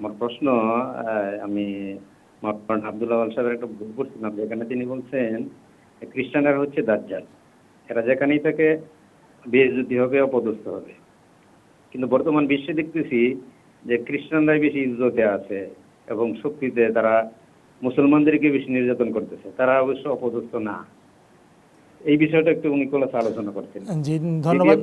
আমার প্রশ্ন আমি আব্দুল্লাহ আল সাহেবের একটা বই পড়ছিলাম যেখানে তিনি বলছেন খ্রিস্টানরা হচ্ছে দাজ্জাল। এরা যেখানেই থাকে বেজুতি হবে, অপদস্থ হবে। কিন্তু বর্তমান বিশ্বে দেখতেছি যে খ্রিস্টানরাই বেশি ইজ্জতে আছে এবং শক্তিতে তারা মুসলমানদেরকে বেশি নির্যাতন করতেছে। তারা অবশ্য অপদস্থ না। এই বিষয়টা একটু উনি কোলাসে আলোচনা করছেন জি ধন্যবাদ।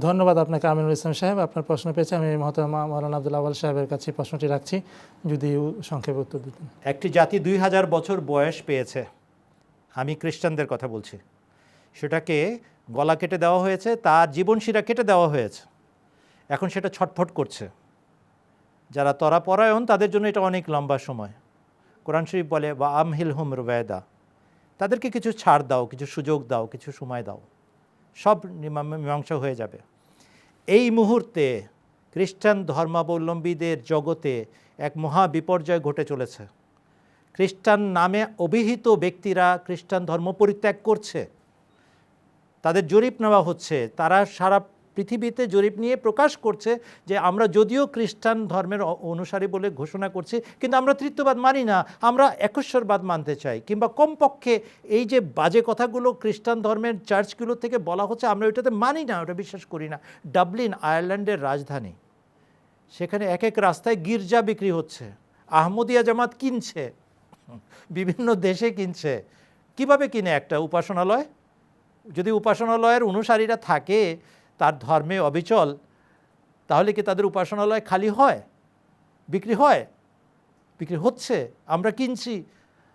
ধন্যবাদ আপনাকে আমিনুল ইসলাম সাহেব। আপনার প্রশ্ন পেয়েছে আমি মহতরমা মৌলানা আব্দুল আওয়াল সাহেবের কাছে প্রশ্নটি রাখছি। যদি সংক্ষেপে উত্তর দিতেন। একটি জাতি দুই হাজার বছর বয়স পেয়েছে। আমি খ্রিস্টানদের কথা বলছি। সেটাকে গলা কেটে দেওয়া হয়েছে তার জীবনশিরা কেটে দেওয়া হয়েছে। এখন সেটা ছটফট করছে। যারা তরা পরায়ণ তাদের জন্য এটা অনেক লম্বা সময়। কোরআন শরীফ বলে বা আমহিল হুম রুবায়দা। তাদেরকে কিছু ছাড় দাও, কিছু সুযোগ দাও, কিছু সময় দাও। সব মীমাংসা হয়ে যাবে। এই মুহূর্তে খ্রিস্টান ধর্মাবলম্বীদের জগতে এক মহা বিপর্যয় ঘটে চলেছে। খ্রিস্টান নামে অভিহিত ব্যক্তিরা খ্রিস্টান ধর্ম পরিত্যাগ করছে। তাদের জরিপ নেওয়া হচ্ছে, তারা সারা পৃথিবীতে জরিপ নিয়ে প্রকাশ করছে যে আমরা যদিও খ্রিস্টান ধর্মের অনুসারী বলে ঘোষণা করছি, কিন্তু আমরা তৃতীয়বাদ মানি না, আমরা একশ্বরবাদ মানতে চাই। কিংবা কমপক্ষে এই যে বাজে কথাগুলো খ্রিস্টান ধর্মের চার্চগুলো থেকে বলা হচ্ছে, আমরা ওইটাতে মানি না, ওটা বিশ্বাস করি না। ডাবলিন, আয়ারল্যান্ডের রাজধানী। সেখানে এক এক রাস্তায় গির্জা বিক্রি হচ্ছে, আহমদিয়া জামাত কিনছে, বিভিন্ন দেশে কিনছে। কীভাবে কিনে একটা উপাসনালয়? যদি উপাসনালয়ের অনুসারীরা থাকে তার ধর্মে অবিচল, তাহলে কি তাদের উপাসনালয় খালি হয়? বিক্রি হয়? বিক্রি হচ্ছে? আমরা কিনছি,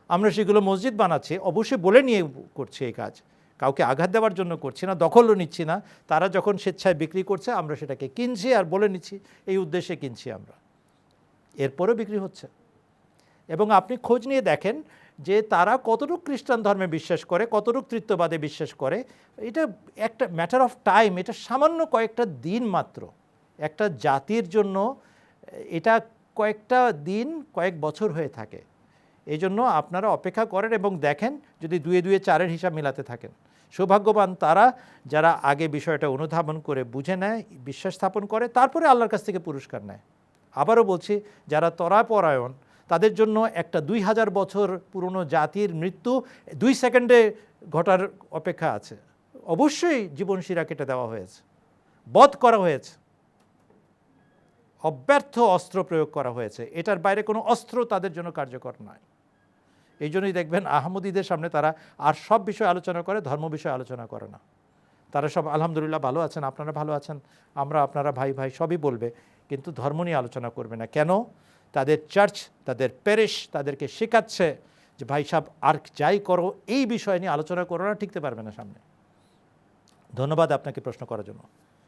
আমরা সেগুলো মসজিদ বানাচ্ছি, অবশ্যই বলে নিয়ে করছি এই কাজ। কাউকে আঘাত দেওয়ার জন্য করছি না, দখলও নিচ্ছি না। তারা যখন স্বেচ্ছায় বিক্রি করছে, আমরা সেটাকে কিনছি আর বলে নিচ্ছি, এই উদ্দেশ্যে কিনছি আমরা। এরপরেও বিক্রি হচ্ছে। এবং আপনি খোঁজ নিয়ে দেখেন যে তারা কতটুকু খ্রিস্টান ধর্মে বিশ্বাস করে, কতটুকু তৃত্ববাদে বিশ্বাস করে, এটা একটা ম্যাটার অফ টাইম এটা সামান্য কয়েকটা দিন মাত্র। একটা জাতির জন্য এটা কয়েকটা দিন, কয়েক বছর হয়ে থাকে। এই জন্য আপনারা অপেক্ষা করেন এবং দেখেন যদি দুয়ে দুয়ে চারের হিসাব মিলাতে থাকেন। সৌভাগ্যবান তারা যারা আগে বিষয়টা অনুধাবন করে বুঝে নেয়, বিশ্বাস স্থাপন করে, তারপরে আল্লাহর কাছ থেকে পুরস্কার নেয়। আবারও বলছি, যারা তরা পরায়ণ তাদের জন্য একটা দুই হাজার বছর পুরনো জাতির মৃত্যু দুই সেকেন্ডে ঘটার অপেক্ষা আছে। অবশ্যই জীবনশিরা কেটে দেওয়া হয়েছে, বধ করা হয়েছে, অব্যর্থ অস্ত্র প্রয়োগ করা হয়েছে। এটার বাইরে কোনো অস্ত্র তাদের জন্য কার্যকর নয়। এই জন্যই দেখবেন আহমদীদের সামনে তারা আর সব বিষয়ে আলোচনা করে, ধর্ম বিষয়ে আলোচনা করে না। তারা সব আলহামদুলিল্লাহ ভালো আছেন, আপনারা ভালো আছেন, আমরা, আপনারা ভাই ভাই সবই বলবে, কিন্তু ধর্ম নিয়ে আলোচনা করবে না। কেন? তাদের চার্চ, তাদের প্যারিশ তাদেরকে শেখাচ্ছে যে ভাই সাহেব, আর যাই করো, এই বিষয় নিয়ে আলোচনা করো না ঠিকতে পারবে না সামনে। ধন্যবাদ আপনাকে প্রশ্ন করার জন্য।